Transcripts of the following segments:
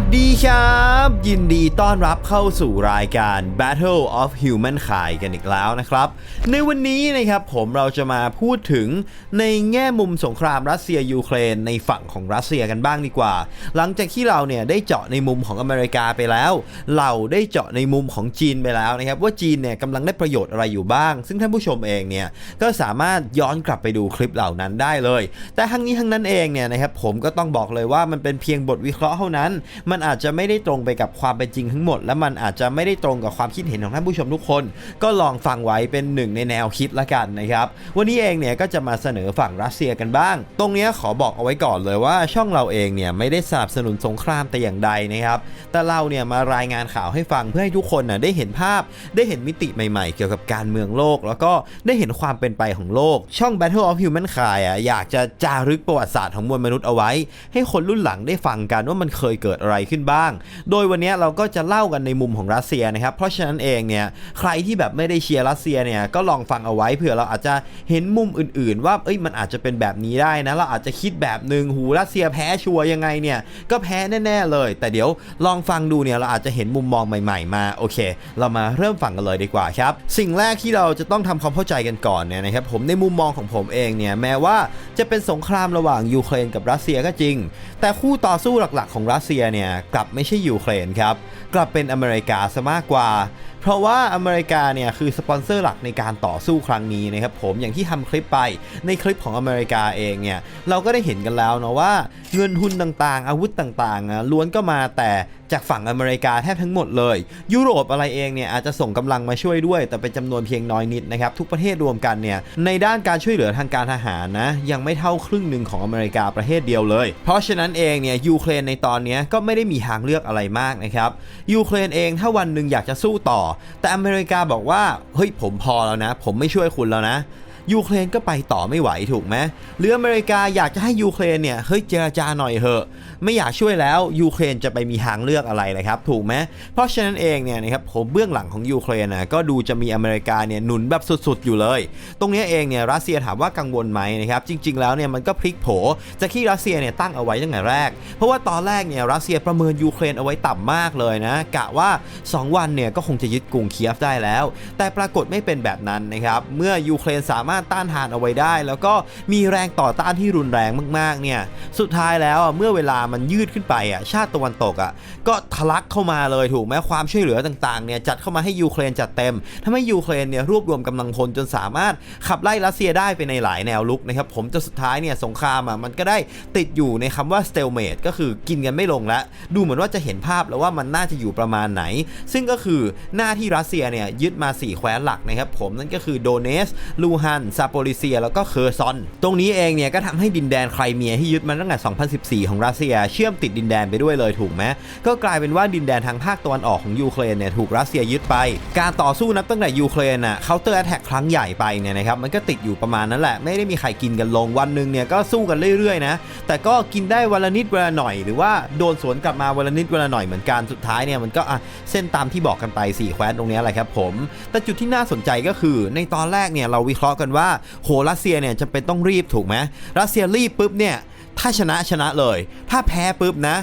สดีครับ ยินดีต้อนรับเข้าสู่รายการ Battle of Humankind กันอีกแล้วนะครับ ในวันนี้นะครับผมเราจะมาพูดถึงในแง่มุมสงครามรัสเซียยูเครนในฝั่งของรัสเซียกันบ้างดีกว่า หลังจากที่เราเนี่ยได้เจาะในมุมของอเมริกาไปแล้ว เราได้เจาะในมุมของจีนไปแล้วนะครับว่าจีนเนี่ยกำลังได้ประโยชน์อะไรอยู่บ้าง ซึ่งท่านผู้ชมเองเนี่ยก็สามารถย้อนกลับไปดูคลิปเหล่านั้นได้เลย แต่ทั้งนี้ทั้งนั้นเองเนี่ยนะครับผมก็ต้องบอกเลยว่ามันเป็นเพียงบทวิเคราะห์เท่านั้นมันอาจจะไม่ได้ตรงไปกับความเป็นจริงทั้งหมด และมันอาจจะไม่ได้ตรงกับความคิดเห็นของท่านผู้ชมทุกคน ก็ลองฟังไว้เป็นหนึ่งในแนวคิดละกันนะครับ วันนี้เองเนี่ยก็จะมาเสนอฝั่งรัสเซียกันบ้าง ตรงนี้ขอบอกเอาไว้ก่อนเลยว่าช่องเราเองเนี่ยไม่ได้สนับสนุนสงครามแต่อย่างใดนะครับ แต่เราเนี่ยมารายงานข่าวให้ฟังเพื่อให้ทุกคนน่ะได้เห็นภาพ ได้เห็นมิติใหม่ๆ เกี่ยวกับการเมืองโลก แล้วก็ได้เห็นความเป็นไปของโลก ช่อง Battle of Humankind อะอยากจะจารึกประวัติศาสตร์ของมวลมนุษย์เอาไว้ ให้คนรุ่นหลังได้ฟังกันว่ามันเคยเกิดอะไรขึ้นบ้าง โดยวันนี้เราก็จะเล่ากันในมุมของรัสเซียนะครับ เพราะฉะนั้นเองเนี่ยใครที่แบบไม่ได้เชียร์รัสเซียเนี่ยก็ลองฟังเอาไว้เผื่อเราอาจจะเห็นมุมอื่น ๆ ว่าเอ้ยมันอาจจะเป็นแบบนี้ได้นะเราอาจจะคิดแบบหนึ่งหูรัสเซียแพ้ชัวร์ยังไงเนี่ยก็แพ้แน่ๆเลย แต่เดี๋ยวลองฟังดูเนี่ยเราอาจจะเห็นมุมมองใหม่ ๆ มาโอเค เรามาเริ่มฟังกันเลยดีกว่าครับสิ่งแรกที่เราจะต้องทำความเข้าใจกันก่อนเนี่ยนะครับผมในมุมมองของผมเองเนี่ยแม้ว่าจะเป็นสงครามระหว่างยูเครนกับรัสเซียก็จริง แต่คู่ต่อสู้หลักๆของรัสเซียเนี่ยกลับไม่ใช่ยูเครนครับ กลับเป็นอเมริกาซะมากกว่าเพราะว่าอเมริกาเนี่ยคือสปอนเซอร์หลักในการต่อสู้ครั้งนี้นะครับผมอย่างที่ทำคลิปไปในคลิปของอเมริกาเองเนี่ยเราก็ได้เห็นกันแล้วนะว่าเงินทุนต่างๆ อาวุธต่างๆอะล้วนก็มาแต่จากฝั่งอเมริกาแทบทั้งหมดเลย ยุโรปอะไรเองเนี่ยอาจจะส่งกำลังมาช่วยด้วย แต่เป็นจำนวนเพียงน้อยนิดนะครับทุกประเทศรวมกันเนี่ยในด้านการช่วยเหลือทางการทหารนะยังไม่เท่าครึ่งหนึ่งของอเมริกาประเทศเดียวเลย เพราะฉะนั้นเองเนี่ยยูเครนในตอนนี้ก็ไม่ได้มีทางเลือกอะไรมากนะครับยูเครนเองถ้าวันหนึ่งอยากจะสู้ต่อแต่อเมริกาบอกว่าเฮ้ยผมพอแล้วนะ ผมไม่ช่วยคุณแล้วนะ ยูเครนก็ไปต่อไม่ไหวถูกไหมหรืออเมริกาอยากจะให้ยูเครนเนี่ยเฮ้ยเจรจาหน่อยเหอะ ไม่อยากช่วยแล้วยูเครนจะไปมีทางเลือกอะไรเลยครับถูกไหมเพราะฉะนั้นเองเนี่ยนะครับผมเบื้องหลังของยูเครนนะก็ดูจะมีอเมริกาเนี่ยหนุนแบบสุดๆ อยู่เลย ตรงนี้เองเนี่ยรัสเซียถามว่ากังวลไหมนะครับจริง ๆ แล้วเนี่ยมันก็พลิกโผจากที่รัสเซียเนี่ยตั้งเอาไว้ตั้งแต่แรก เพราะว่าตอนแรกเนี่ยรัสเซียประเมินยูเครนเอาไว้ต่ำมากเลยนะกะว่า 2 วันเนี่ยก็คงจะยึดกรุงเคียฟได้แล้ว แต่ปรากฏไม่เป็นแบบนั้นนะครับเมื่อยูเครนสามารถต้านทานเอาไว้ได้ แล้วก็มีแรงต่อต้านที่รุนแรงมากๆเนี่ยสุดท้ายแล้วเมื่อเวลามันยืดขึ้นไปอะชาติตะวันตกอะก็ทะลักเข้ามาเลยถูกไหมความช่วยเหลือต่างๆเนี่ยจัดเข้ามาให้ยูเครนจัดเต็มทำให้ยูเครนเนี่ยรวบรวมกำลังพลจนสามารถขับไล่รัสเซียได้ไปในหลายแนวลุกนะครับผมจนสุดท้ายเนี่ยสงครามอะมันก็ได้ติดอยู่ในคำว่า stalemate ก็คือกินกันไม่ลงแล้วดูเหมือนว่าจะเห็นภาพแล้วว่ามันน่าจะอยู่ประมาณไหน ซึ่งก็คือหน้าที่รัสเซียเนี่ยยึดมา 4 แคว้นหลักนะครับผมนั่นก็คือโดเนสลูฮันซาโปริเซีย แล้วก็เคอร์ซอน ตรงนี้เองเนี่ยก็ทำให้ดินแดนไครเมียที่ยึดมาตั้งแต่ 2014 ของรัสเซีย เชื่อมติดดินแดนไปด้วยเลยถูกไหมก็กลายเป็นว่าดินแดนทางภาคตะวันออกของยูเครนเนี่ยถูกรัสเซียยึดไป การต่อสู้นับตั้งแต่ยูเครนอะเคาน์เตอร์แอตแทกครั้งใหญ่ไปเนี่ยนะครับมันก็ติดอยู่ประมาณนั้นแหละไม่ได้มีใครกินกันลงวันหนึ่งเนี่ยก็สู้กันเรื่อยๆนะแต่ก็กินได้วันละนิดวันละหน่อย หรือว่าโดนสวนกลับมาวันละนิดวันละหน่อยเหมือนกันสุดท้ายเนี่ยมันก็อะเส้นตามที่บอกกันไป4แคว้นตรงนี้แหละครับผม แต่จุดที่น่าสนใจก็คือในตอนแรกเนี่ยเราวิเคราะห์กันว่าว่าโหรัสเซียเนี่ยจะเป็นต้องรีบถูกไหมรัสเซียรีบปุ๊บเนี่ยถ้าชนะชนะเลย ถ้าแพ้ปุ๊บนะ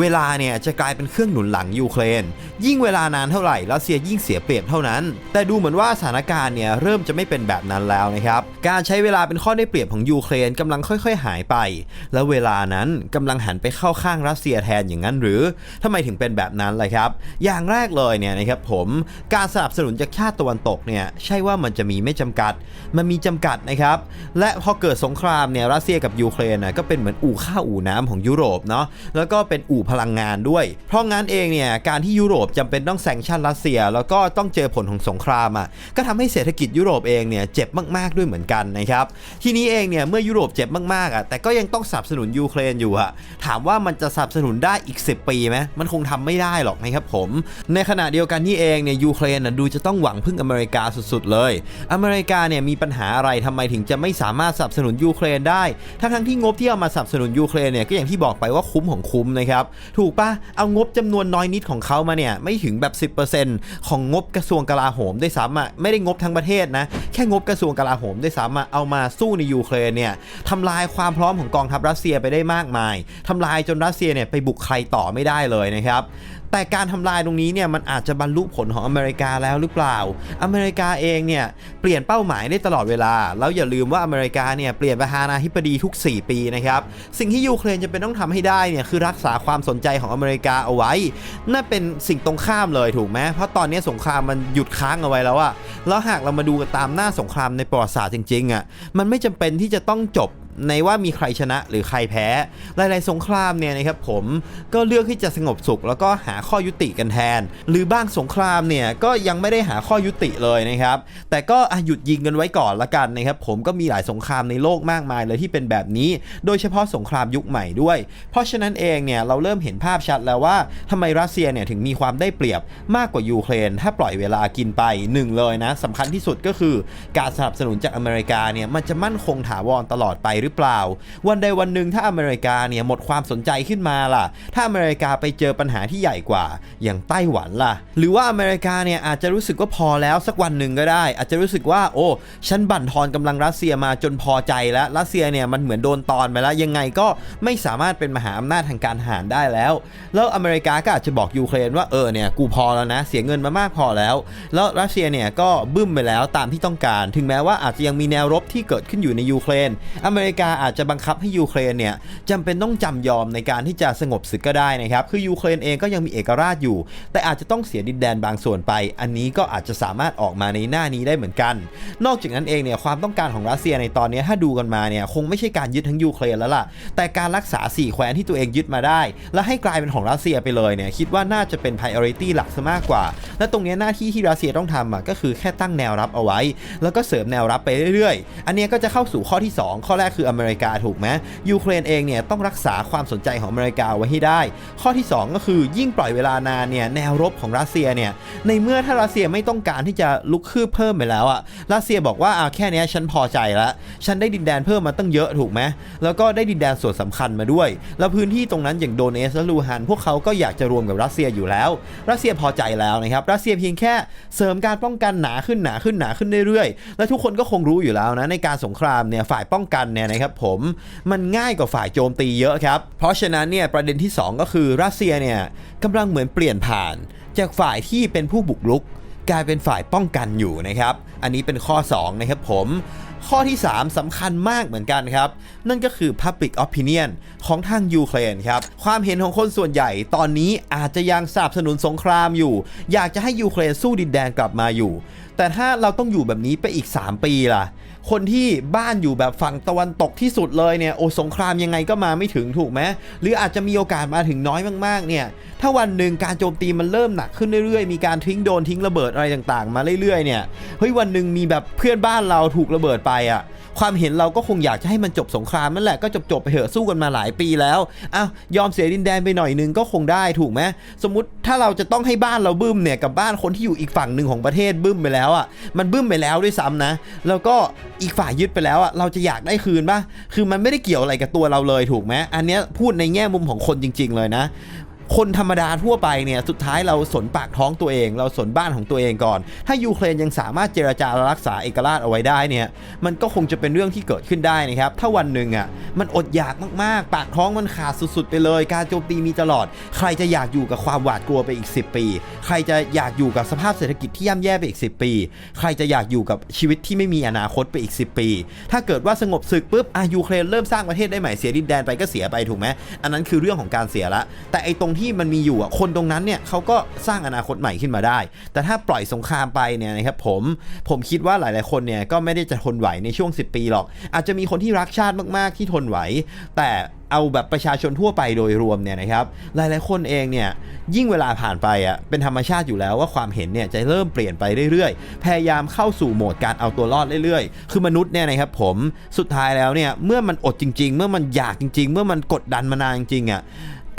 เวลาเนี่ยจะกลายเป็นเครื่องหนุนหลังยูเครน ยิ่งเวลานานเท่าไหร่รัสเซียยิ่งเสียเปรียบเท่านั้น แต่ดูเหมือนว่าสถานการณ์เนี่ยเริ่มจะไม่เป็นแบบนั้นแล้วนะครับ การใช้เวลาเป็นข้อได้เปรียบของยูเครนกำลังค่อย ๆ หายไป แล้วเวลานั้นกำลังหันไปเข้าข้างรัสเซียแทนอย่างนั้นหรือทำไมถึงเป็นแบบนั้นล่ะครับ อย่างแรกเลยเนี่ยนะครับผมการสนับสนุนจากชาติตะวันตกเนี่ยใช่ว่ามันจะมีไม่จำกัด มันมีจำกัดนะครับ และพอเกิดสงครามเนี่ยรัสเซียกับยูเครนนะก็เป็นเหมือนอู่ข้าวอู่น้ำของยุโรปเนาะแล้วก็เป็นอู่พลังงานด้วย เพราะงั้นเองเนี่ยการที่ยุโรปจำเป็นต้องแซงชั่นรัสเซีย แล้วก็ต้องเจอผลของสงครามอะก็ทำให้เศรษฐกิจยุโรปเองเนี่ยเจ็บมากๆด้วยเหมือนกันนะครับทีนี้เองเนี่ยเมื่อยุโรปเจ็บมากๆอะแต่ก็ยังต้องสนับสนุนยูเครนอยู่อะถามว่ามันจะสนับสนุนได้อีก 10 ปีไหมมันคงทำไม่ได้หรอกนะครับผม ในขณะเดียวกันที่เองเนี่ยยูเครนดูจะต้องหวังพึ่งอเมริกาสุดๆเลย อเมริกาเนี่ยมีปัญหาอะไรทำไมถึงจะไม่สามารถสนับสนุนยูเครนได้ ทั้งๆที่งบที่เอามาสนับสนุนยูเครนเนี่ยก็อย่างที่บอกไปว่าคุ้มของคุ้มนะครับถูกปะเอางบจำนวนน้อยนิดของเขามาเนี่ยไม่ถึงแบบ 10%ของงบกระทรวงกลาโหมด้วยซ้ำอะไม่ได้งบทั้งประเทศนะแค่งบกระทรวงกลาโหมด้วยซ้ำอะเอามาสู้ในยูเครนเนี่ยทำลายความพร้อมของกองทัพรัสเซียไปได้มากมายทำลายจนรัสเซียเนี่ยไปบุกใครต่อไม่ได้เลยนะครับ แต่การทำลายตรงนี้เนี่ยมันอาจจะบรรลุผลของอเมริกาแล้วหรือเปล่า อเมริกาเองเนี่ยเปลี่ยนเป้าหมายได้ตลอดเวลา แล้วอย่าลืมว่าอเมริกาเนี่ยเปลี่ยนประธานาธิบดีทุก 4 ปีนะครับ สิ่งที่ยูเครนจะเป็นต้องทำให้ได้เนี่ยคือรักษาความสนใจของอเมริกาเอาไว้ นั่นเป็นสิ่งตรงข้ามเลยถูกไหมเพราะตอนนี้สงครามมันหยุดค้างเอาไว้แล้วอะแล้วหากเรามาดูกันตามหน้าสงครามในประวัติศาสตร์จริงๆอะมันไม่จำเป็นที่จะต้องจบ ในว่ามีใครชนะหรือใครแพ้ หลาย ๆ สงครามเนี่ยนะครับผมก็เลือกที่จะสงบสุข แล้วก็หาข้อยุติกันแทน หรือบางสงครามเนี่ยก็ยังไม่ได้หาข้อยุติเลยนะครับ แต่ก็หยุดยิงกันไว้ก่อนละกันนะครับผมก็มีหลายสงครามในโลกมากมายเลยที่เป็นแบบนี้ โดยเฉพาะสงครามยุคใหม่ด้วย เพราะฉะนั้นเองเนี่ยเราเริ่มเห็นภาพชัดแล้วว่าทำไมรัสเซียเนี่ยถึงมีความได้เปรียบมากกว่ายูเครน ถ้าปล่อยเวลากินไปหนึ่งเลยนะสำคัญที่สุดก็คือการสนับสนุนจากอเมริกาเนี่ยมันจะมั่นคงถาวรตลอดไปหรือเปล่า วันใดวันหนึ่งถ้าอเมริกาเนี่ยหมดความสนใจขึ้นมาล่ะ ถ้าอเมริกาไปเจอปัญหาที่ใหญ่กว่า อย่างไต้หวันล่ะ หรือว่าอเมริกาเนี่ยอาจจะรู้สึกว่าพอแล้วสักวันหนึ่งก็ได้ อาจจะรู้สึกว่าโอ้ฉันบั่นทอนกำลังรัสเซียมาจนพอใจแล้วรัสเซียเนี่ยมันเหมือนโดนตอนไปแล้วยังไงก็ไม่สามารถเป็นมหาอำนาจทางการทหารได้แล้ว แล้วอเมริกาก็อาจจะบอกยูเครนว่าเออเนี่ยกูพอแล้วนะเสียเงินมามากพอแล้ว แล้วรัสเซียเนี่ยก็บึ้มไปแล้วตามที่ต้องการ ถึงแม้ว่าอาจจะยังมีแนวรบที่เกิดขึ้นอยู่ในยูเครน อเมริกาอาจจะบังคับให้ยูเครนเนี่ยจำเป็นต้องจำยอมในการที่จะสงบศึกก็ได้นะครับคือยูเครนเองก็ยังมีเอกราชอยู่ แต่อาจจะต้องเสียดินแดนบางส่วนไป อันนี้ก็อาจจะสามารถออกมาในหน้านี้ได้เหมือนกัน นอกจากนั้นเองเนี่ยความต้องการของรัสเซียในตอนนี้ถ้าดูกันมาเนี่ยคงไม่ใช่การยึดทั้งยูเครนแล้วล่ะแต่การรักษาสี่แคว้นที่ตัวเองยึดมาได้ แล้วให้กลายเป็นของรัสเซียไปเลยเนี่ยคิดว่าน่าจะเป็น priority หลักซะมากกว่า และตรงนี้หน้าที่ที่รัสเซียต้องทำอะก็คือแค่ตั้งแนวรับเอาไว้ แล้วก็เสริมแนวรับไปเรื่อยๆ อันนี้ก็จะเข้าสู่ข้อที่ 2 ข้อแรกคืออเมริกาถูกไหมยูเครนเองเนี่ยต้องรักษาความสนใจของอเมริกาไว้ให้ได้ ข้อที่ 2 ก็คือยิ่งปล่อยเวลานานเนี่ยแนวรบของรัสเซียเนี่ยในเมื่อถ้ารัสเซียไม่ต้องการที่จะลุกคืบเพิ่มไปแล้วอะรัสเซียบอกว่าเอะแค่นี้ฉันพอใจแล้วฉันได้ดินแดนเพิ่มมาตั้งเยอะถูกไหมแล้วก็ได้ดินแดนส่วนสำคัญมาด้วย แล้วพื้นที่ตรงนั้นอย่างโดเนสและลูฮัน พวกเขาก็อยากจะรวมกับรัสเซียอยู่แล้ว รัสเซียพอใจแล้วนะครับรัสเซียเพียงแค่เสริมการป้องกันหนาขึ้นหนาขึ้นหนาขึ้นเรื่อยๆและทุกคนก็คงรู้อยู่แล้วนะในการสงครามเนี่ยฝ่ายป้องกันเนี่ยนะครับผมมันง่ายกว่าฝ่ายโจมตีเยอะครับ เพราะฉะนั้นเนี่ยประเด็นที่ 2 ก็คือรัสเซียเนี่ยกำลังเหมือนเปลี่ยนผ่าน จากฝ่ายที่เป็นผู้บุกรุก กลายเป็นฝ่ายป้องกันอยู่นะครับ อันนี้เป็นข้อ 2 นะครับผมข้อที่ 3สำคัญมากเหมือนกันครับ นั่นก็คือ Public Opinion ของทางยูเครนครับ ความเห็นของคนส่วนใหญ่ตอนนี้อาจจะยังสนับสนุนสงครามอยู่ อยากจะให้ยูเครนสู้ดินแดนกลับมาอยู่ แต่ถ้าเราต้องอยู่แบบนี้ไปอีก 3 ปีล่ะคนที่บ้านอยู่แบบฝั่งตะวันตกที่สุดเลยเนี่ยโอสงครามยังไงก็มาไม่ถึงถูกไหมหรืออาจจะมีโอกาสมาถึงน้อยมากๆเนี่ยถ้าวันหนึ่งการโจมตีมันเริ่มหนักขึ้นเรื่อยๆ มีการทิ้งโดนทิ้งระเบิดอะไรต่างๆ มาเรื่อยๆเนี่ยเฮ้ยวันหนึ่งมีแบบเพื่อนบ้านเราถูกระเบิดไปอะความเห็นเราก็คงอยากจะให้มันจบสงครามนั่นแหละก็จบๆไปเถอะสู้กันมาหลายปีแล้วอ้าวยอมเสียดินแดนไปหน่อยนึงก็คงได้ถูกไหมสมมติถ้าเราจะต้องให้บ้านเราบึ้มเนี่ยกับบ้านคนที่อยู่อีกฝั่งหนึ่งของประเทศบึ้มไปแล้วอะมันบึ้มไปแล้วด้วยซ้ำนะ แล้วก็อีกฝ่ายยึดไปแล้วอะเราจะอยากได้คืนป่ะคือมันไม่ได้เกี่ยวอะไรกับตัวเราเลยถูกไหมอันเนี้ยพูดในแง่มุมของคนจริง ๆ เลยนะ คนธรรมดาทั่วไปเนี่ยสุดท้ายเราสนปากท้องตัวเอง เราสนบ้านของตัวเองก่อน ถ้ายูเครนยังสามารถเจรจาและรักษาเอกราชเอาไว้ได้เนี่ยมันก็คงจะเป็นเรื่องที่เกิดขึ้นได้นะครับ ถ้าวันหนึ่งอะมันอดอยากมากๆ ปากท้องมันขาดสุดๆ ไปเลย การโจมตีมีตลอด ใครจะอยากอยู่กับความหวาดกลัวไปอีก 10 ปี ใครจะอยากอยู่กับสภาพเศรษฐกิจที่ย่ำแย่ไปอีก 10 ปี ใครจะอยากอยู่กับชีวิตที่ไม่มีอนาคตไปอีก 10 ปี ถ้าเกิดว่าสงบศึกปุ๊บอายูเครนเริ่มสร้างประเทศได้ใหม่เสียดินแดนไปก็เสียไปถูกไหมอันนั้นคือเรื่องของการเสียละแต่ไอ้ตรงที่ที่มันมีอยู่อะคนตรงนั้นเนี่ยเขาก็สร้างอนาคตใหม่ขึ้นมาได้ แต่ถ้าปล่อยสงครามไปเนี่ยนะครับผมผมคิดว่าหลาย ๆ คนเนี่ยก็ไม่ได้จะทนไหวในช่วง 10 ปีหรอก อาจจะมีคนที่รักชาติมาก ๆ ที่ทนไหว แต่เอาแบบประชาชนทั่วไปโดยรวมเนี่ยนะครับ หลาย ๆ คนเองเนี่ยยิ่งเวลาผ่านไปอะเป็นธรรมชาติอยู่แล้วว่าความเห็นเนี่ยจะเริ่มเปลี่ยนไปเรื่อย ๆ พยายามเข้าสู่โหมดการเอาตัวรอดเรื่อย ๆ คือมนุษย์เนี่ยนะครับผมสุดท้ายแล้วเนี่ยเมื่อมันอดจริง ๆ เมื่อมันอยากจริง ๆ เมื่อมันกดดันมานานจริงๆอะ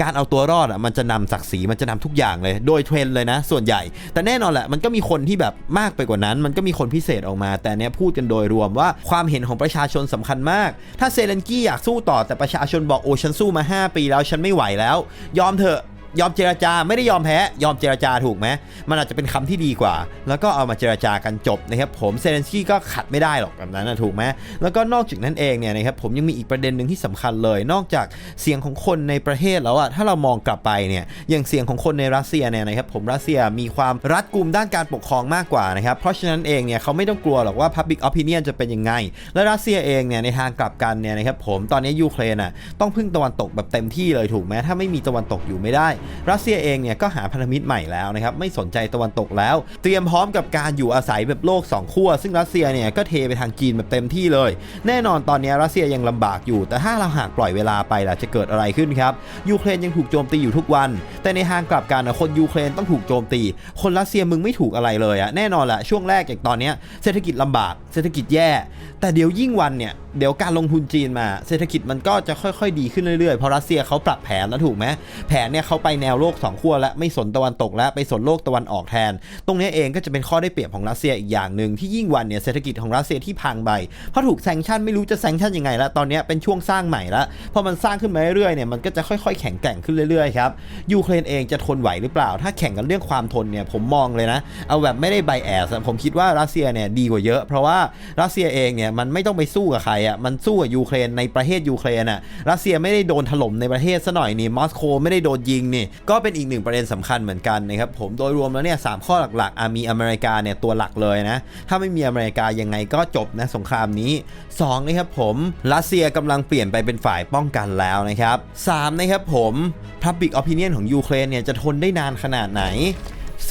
การเอาตัวรอดอะมันจะนำศักดิ์ศรีมันจะนำทุกอย่างเลย โดยเทรนเลยนะ ส่วนใหญ่ แต่แน่นอนแหละมันก็มีคนที่แบบมากไปกว่านั้น มันก็มีคนพิเศษออกมา แต่เนี้ยพูดกันโดยรวมว่าความเห็นของประชาชนสำคัญมาก ถ้าเซเลนกี้อยากสู้ต่อแต่ประชาชนบอกโอ้ฉันสู้มา 5 ปีแล้วฉันไม่ไหวแล้ว ยอมเถอะ ยอมเจรจาไม่ได้ยอมแพ้ ยอมเจรจาถูกไหมมันอาจจะเป็นคำที่ดีกว่า แล้วก็เอามาเจรจากันจบนะครับผมเซเลนสกี้ก็ขัดไม่ได้หรอกแบบนั้นนะถูกไหมแล้วก็นอกจากนั้นเองเนี่ยนะครับผมยังมีอีกประเด็นหนึ่งที่สำคัญเลย นอกจากเสียงของคนในประเทศแล้วอะถ้าเรามองกลับไปเนี่ยอย่างเสียงของคนในรัสเซียเนี่ยนะครับผมรัสเซียมีความรัดกุมด้านการปกครองมากกว่านะครับเพราะฉะนั้นเองเนี่ยเขาไม่ต้องกลัวหรอกว่า Public Opinion จะเป็นยังไง และรัสเซียเองเนี่ยในทางกลับกันเนี่ยนะครับผมตอนนี้ยูเครนอะต้องพึ่งตะวันตกแบบเต็มที่เลยถูกไหมถ้าไม่มีตะวันตกอยู่ไม่ได้รัสเซียเองเนี่ยก็หาพันธมิตรใหม่แล้วนะครับไม่สนใจตะวันตกแล้ว เตรียมพร้อมกับการอยู่อาศัยแบบโลกสองขั้วซึ่งรัสเซียเนี่ยก็เทไปทางจีนแบบเต็มที่เลย แน่นอนตอนนี้รัสเซียยังลำบากอยู่ แต่ถ้าเราหากปล่อยเวลาไปล่ะจะเกิดอะไรขึ้นครับยูเครนยังถูกโจมตีอยู่ทุกวัน แต่ในทางกลับกันนะคนยูเครนต้องถูกโจมตี คนรัสเซียมึงไม่ถูกอะไรเลยอะแน่นอนแหละช่วงแรกอย่างตอนนี้เศรษฐกิจลำบาก เศรษฐกิจแย่ แต่เดี๋ยวยิ่งวันเนี่ยเดี๋ยวการลงทุนจีนมาเศรษฐกิจมันก็จะค่อยๆ ดีขึ้นเรื่อยๆเพราะรัสเซียเขาปรับแผนแล้วถูกไหมแผนเนี่ยเขาไปแนวโลกสองขั้วแล้วไม่สนตะวันตกแล้วไปสนโลกตะวันออกแทน ตรงนี้เองก็จะเป็นข้อได้เปรียบของรัสเซียอีกอย่างหนึ่งที่ยิ่งวันเนี่ยเศรษฐกิจของรัสเซียที่พังไปเพราะถูกแซงชั่นไม่รู้จะแซงชั่นยังไงแล้วตอนนี้เป็นช่วงสร้างใหม่ล้วพอมันสร้างขึ้นมาเรื่อยๆเนี่ยมันก็จะค่อยๆ แข็งแกร่งขึ้นเรื่อยๆครับยูเครนเองจะทนไหวหรือเปล่า ถ้าแข่งกันเรื่องความทนเนี่ยผมมองเลยนะ เอาแบบไม่ได้ไบแอสผมคิดว่ารัสเซียเนี่ยดีกว่าเยอะ เพราะว่ารัสเซียเองเนี่ยมันไม่ต้องไปสู้กับใครอะมันสู้กับยูเครนในประเทศยูเครนอะรัสเซียไม่ได้โดนถล่มในประเทศซะหน่อยนี่มอสโกไม่ได้โดนยิงนี่ก็เป็นอีกหนึ่งประเด็นสำคัญเหมือนกันนะครับผมโดยรวมแล้วเนี่ยสามข้อหลักๆอะมีอเมริกาเนี่ยตัวหลักเลยนะถ้าไม่มีอเมริกายังไงก็จบนะสงครามนี้สองนะครับผมรัสเซียกำลังเปลี่ยนไปเป็นฝ่ายป้องกันแล้วนะครับสามนะครับผม Public Opinion ของยูเครนเนี่ยจะทนได้นานขนาดไหน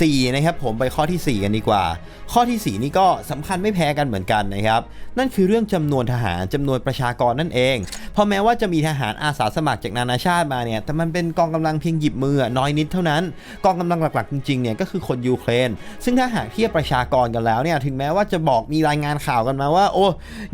4นะครับผมไปข้อที่ 4 กันดีกว่า ข้อที่ 4 นี่ก็สำคัญไม่แพ้กันเหมือนกันนะครับ นั่นคือเรื่องจำนวนทหารจำนวนประชากรนั่นเองเพราะแม้ว่าจะมีทหารอาสาสมัครจากนานาชาติมาเนี่ยแต่มันเป็นกองกำลังเพียงหยิบมือน้อยนิดเท่านั้น กองกำลังหลักๆจริงๆเนี่ยก็คือคนยูเครน ซึ่งถ้าหากเทียบประชากรกันแล้วเนี่ยถึงแม้ว่าจะบอกมีรายงานข่าวกันมาว่า โอ้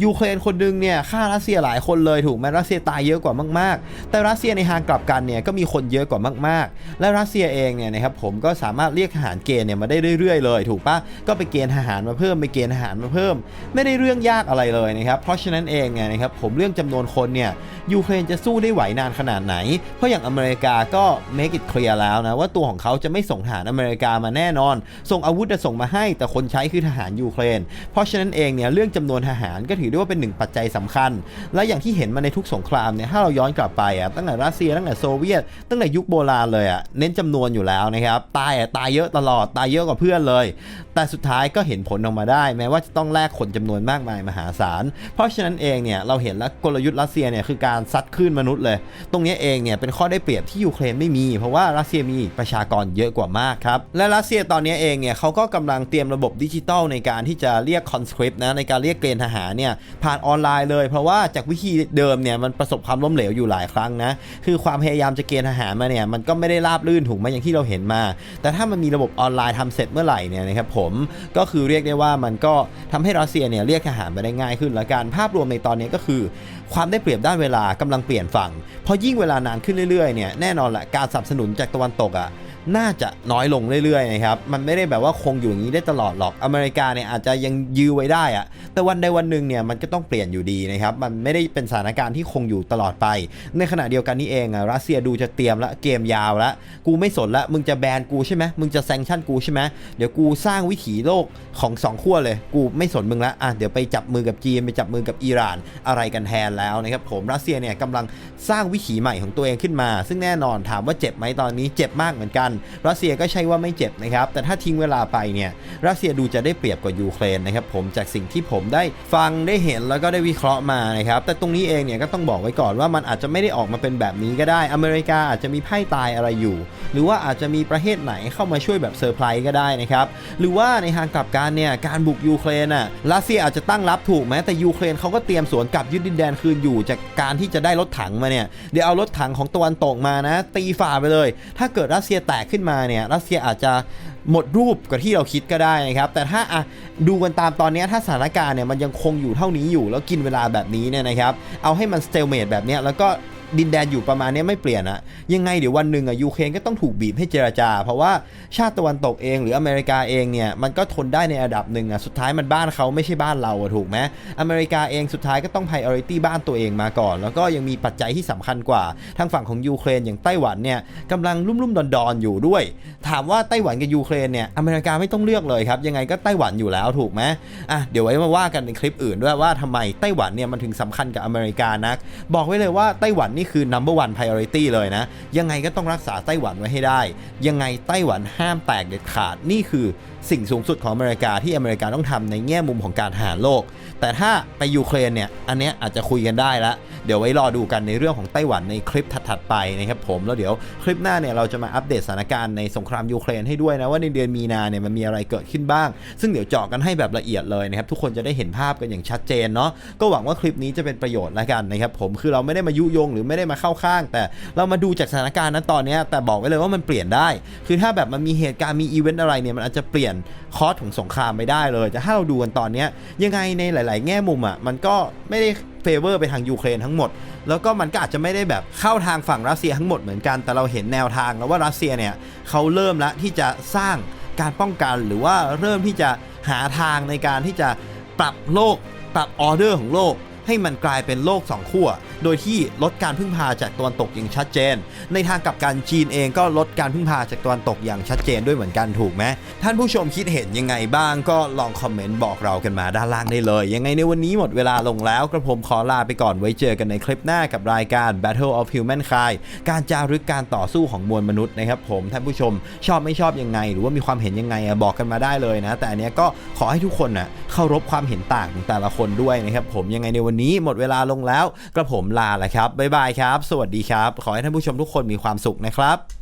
ยูเครนคนหนึงเนี่ยฆ่ารัสเซียหลายคนเลยถูกไหมรัสเซียตายเยอะกว่ามากๆ แต่รัสเซียในทางกลับกันเนี่ยก็มีคนเยอะกว่ามากๆ และรัสเซียเองเนี่ยนะครับผมก็สามารถเรียกทหารเกณฑ์เนี่ยมาได้เรื่อยๆเลย ถูกปะก็ไปเกณฑ์ทหารมาเพิ่มไปเกณฑ์ทหารมาเพิ่ม ไม่ได้เรื่องยากอะไรเลยนะครับเพราะฉะนั้นเองเนี่ยนะครับผมเรื่องจำนวนคนเนี่ยยูเครนจะสู้ได้ไหวนานขนาดไหน เพราะอย่างอเมริกาก็ make it clear แล้วนะว่าตัวของเขาจะไม่ส่งทหารอเมริกามาแน่นอน ส่งอาวุธจะส่งมาให้ แต่คนใช้คือทหารยูเครน เพราะฉะนั้นเองเนี่ยเรื่องจำนวนทหารก็ถือได้ว่าเป็นหนึ่งปัจจัยสำคัญ และอย่างที่เห็นมาในทุกสงครามเนี่ยถ้าเราย้อนกลับไปอะตั้งแต่รัสเซียตั้งแต่โซเวียต ตั้งแต่ยุคโบราณเลยอะเน้นจำนวนอยู่แล้วนะครับตายอะตายเยอะตลอดตายเยอะกว่าเพื่อนเลย แต่สุดท้ายก็เห็นผลออกมาได้ แม้ว่าจะต้องแลกคนจำนวนมากมายมหาศาล เพราะฉะนั้นเองเนี่ยเราเห็นแล้วกลยุทธ์รัสเซียเนี่ยคือการซัดคลื่นมนุษย์เลย ตรงนี้เองเนี่ยเป็นข้อได้เปรียบที่ยูเครนไม่มี เพราะว่ารัสเซียมีประชากรเยอะกว่ามากครับและรัสเซียตอนนี้เองเนี่ยเขาก็กำลังเตรียมระบบดิจิทัลในการที่จะเรียกคอนสคริปต์นะในการเรียกเกณฑ์ทหารเนี่ยผ่านออนไลน์เลย เพราะว่าจากวิธีเดิมเนี่ยมันประสบความล้มเหลวอยู่หลายครั้งนะคือความพยายามจะเกณฑ์ทหารมาเนี่ยมันก็ไม่ได้ราบรื่นถูกไหมอย่างที่เราเห็นมา แต่ถ้ามันมีระระบบออนไลน์ทำเสร็จเมื่อไหร่เนี่ยนะครับผมก็คือเรียกได้ว่ามันก็ทำให้รัสเซียเนี่ยเรียกทหารมาได้ง่ายขึ้นและการภาพรวมในตอนนี้ก็คือ ความได้เปรียบด้านเวลากำลังเปลี่ยนฝั่งเพราะยิ่งเวลานานขึ้นเรื่อยๆเนี่ยแน่นอนแหละการสนับสนุนจากตะวันตกอะน่าจะน้อยลงเรื่อยๆนะครับ มันไม่ได้แบบว่าคงอยู่อย่างนี้ได้ตลอดหรอก อเมริกาเนี่ยอาจจะยังยื้อไว้ได้อะแต่วันใดวันหนึ่งเนี่ยมันก็ต้องเปลี่ยนอยู่ดีนะครับ มันไม่ได้เป็นสถานการณ์ที่คงอยู่ตลอดไป ในขณะเดียวกันนี่เองอะรัสเซียดูจะเตรียมละเกมยาวละกูไม่สนละ มึงจะแบนกูใช่ไหมมึงจะแซงชั่นกูใช่ไหมเดี๋ยวกูสร้างวิถีโลกของสองขั้วเลย กูไม่สนมึงละ อะเดี๋ยวไปจับมือกับจีนไปจับมือกับอิหร่านอะไรกันแทนแล้วนะครับผมรัสเซียเนี่ยกำลังสร้างวิถีใหม่ของตัวเองขึ้นมา ซึ่งแน่นอนถามว่าเจ็บไหมตอนนี้เจ็บมากเหมือนกัน รัสเซียก็ใช่ว่าไม่เจ็บนะครับแต่ถ้าทิ้งเวลาไปเนี่ยรัสเซียดูจะได้เปรียบกว่ายูเครนนะครับผมจากสิ่งที่ผมได้ฟังได้เห็นแล้วก็ได้วิเคราะห์มานะครับแต่ตรงนี้เองเนี่ยก็ต้องบอกไว้ก่อนว่ามันอาจจะไม่ได้ออกมาเป็นแบบนี้ก็ได้ อเมริกาอาจจะมีไพ่ตายอะไรอยู่ หรือว่าอาจจะมีประเทศไหนเข้ามาช่วยแบบเซอร์ไพรส์ก็ได้นะครับหรือว่าในทางกลับกันเนี่ยการบุกยูเครนอะรัสเซียอาจจะตั้งรับถูกไหมแต่ยูเครนเขาก็เตรียมสวนกลับยึดดินแดนคืนอยู่จากการที่จะได้รถถังมาเนี่ยเดี๋ยวเอารถถังของตะวันตกมานะ ตีฝ่าไปเลย ถ้าเกิดรัสเซียแตกขึ้นมาเนี่ยรัสเซียอาจจะหมดรูปกว่าที่เราคิดก็ได้นะครับแต่ถ้าอะดูกันตามตอนนี้ถ้าสถานการณ์เนี่ยมันยังคงอยู่เท่านี้อยู่แล้วกินเวลาแบบนี้เนี่ยนะครับเอาให้มันสเตลเมดแบบนี้แล้วก็ ดินแดนอยู่ประมาณนี้ไม่เปลี่ยนอะยังไงเดี๋ยววันหนึ่งอะยูเครนก็ต้องถูกบีบให้เจรจา เพราะว่าชาติตะวันตกเองหรืออเมริกาเองเนี่ยมันก็ทนได้ในระดับหนึ่งอะสุดท้ายมันบ้านเขาไม่ใช่บ้านเราอะถูกไหมอเมริกาเองสุดท้ายก็ต้อง priority บ้านตัวเองมาก่อน แล้วก็ยังมีปัจจัยที่สำคัญกว่า ทางฝั่งของยูเครนอย่างไต้หวันเนี่ยกำลังรุ่มๆดอนๆอยู่ด้วย ถามว่าไต้หวันกับยูเครนเนี่ยอเมริกาไม่ต้องเลือกเลยครับยังไงก็ไต้หวันอยู่แล้วถูกไหมอะเดี๋ยวไว้มาว่ากันในคลิปอื่นด้วยว่าทำไมไต้หวันเนี่ยมันถึงสำคัญกับอเมริกานัก บอกไว้เลยว่าไต้หวันนี่คือ number one priority เลยนะ ยังไงก็ต้องรักษาไต้หวันไว้ให้ได้ ยังไงไต้หวันห้ามแตกเด็ดขาด นี่คือสิ่งสูงสุดของอเมริกาที่อเมริกาต้องทำในแง่มุมของการหารโลก แต่ถ้าไปยูเครนเนี่ย อันเนี้ยอาจจะคุยกันได้ละ เดี๋ยวไว้รอดูกันในเรื่องของไต้หวันในคลิปถัดๆไปนะครับผม แล้วเดี๋ยวคลิปหน้าเนี่ยเราจะมาอัปเดตสถานการณ์ในสงครามยูเครนให้ด้วยนะว่าในเดือนมีนาเนี่ยมันมีอะไรเกิดขึ้นบ้าง ซึ่งเดี๋ยวเจาะกันให้แบบละเอียดเลยนะครับทุกคนจะได้เห็นภาพกันอย่างชัดเจนเนาะ ก็หวังว่าคลิปนี้จะเป็นประโยชน์ละกันนะครับผม คือเราไม่ได้มายุยงหรือไม่ได้มาเข้าข้าง แต่เรามาดูจากสถานการณ์นั้นตอนนี้แต่บอกไว้เลยว่ามันเปลี่ยนได้ คือถ้าแบบมันมีเหตุการณ์มีอีเวนต์อะไรเนี่ยมันอาจจะเปลี่ยนคอร์สของสงครามไปได้เลยแต่ถ้าเราดูกันตอนนี้ยังไงในหลาย ๆ แง่มุมอะมันก็ไม่ได้เฟเวอร์ไปทางยูเครนทั้งหมด แล้วก็มันก็อาจจะไม่ได้แบบเข้าทางฝั่งรัสเซียทั้งหมดเหมือนกันแต่เราเห็นแนวทางแล้วว่ารัสเซียเนี่ยเขาเริ่มล้วที่จะสร้างการป้องกันหรือว่าเริ่มที่จะหาทางในการที่จะปรับโลกปรับออเดอร์ของโลก ให้มันกลายเป็นโลกสองขั้ว โดยที่ลดการพึ่งพาจากตะวันตกอย่างชัดเจน ในทางกลับกันจีนเองก็ลดการพึ่งพาจากตะวันตกอย่างชัดเจนด้วยเหมือนกันถูกไหมท่านผู้ชมคิดเห็นยังไงบ้างก็ลองคอมเมนต์บอกเรากันมาด้านล่างได้เลย ยังไงในวันนี้หมดเวลาลงแล้วกระผมขอลาไปก่อนไว้เจอกันในคลิปหน้ากับรายการ Battle of Humankind การจารึกการต่อสู้ของมวลมนุษย์นะครับผมท่านผู้ชมชอบไม่ชอบยังไง หรือว่ามีความเห็นยังไงบอกกันมาได้เลยนะ แต่อันนี้ก็ขอให้ทุกคนนะเคารพความเห็นต่างของแต่ละคนด้วยนะครับผมยังไงในวันนี้หมดเวลาลงแล้ว กระผมลาแล้วครับ บ๊ายบายครับ สวัสดีครับ ขอให้ท่านผู้ชมทุกคนมีความสุขนะครับ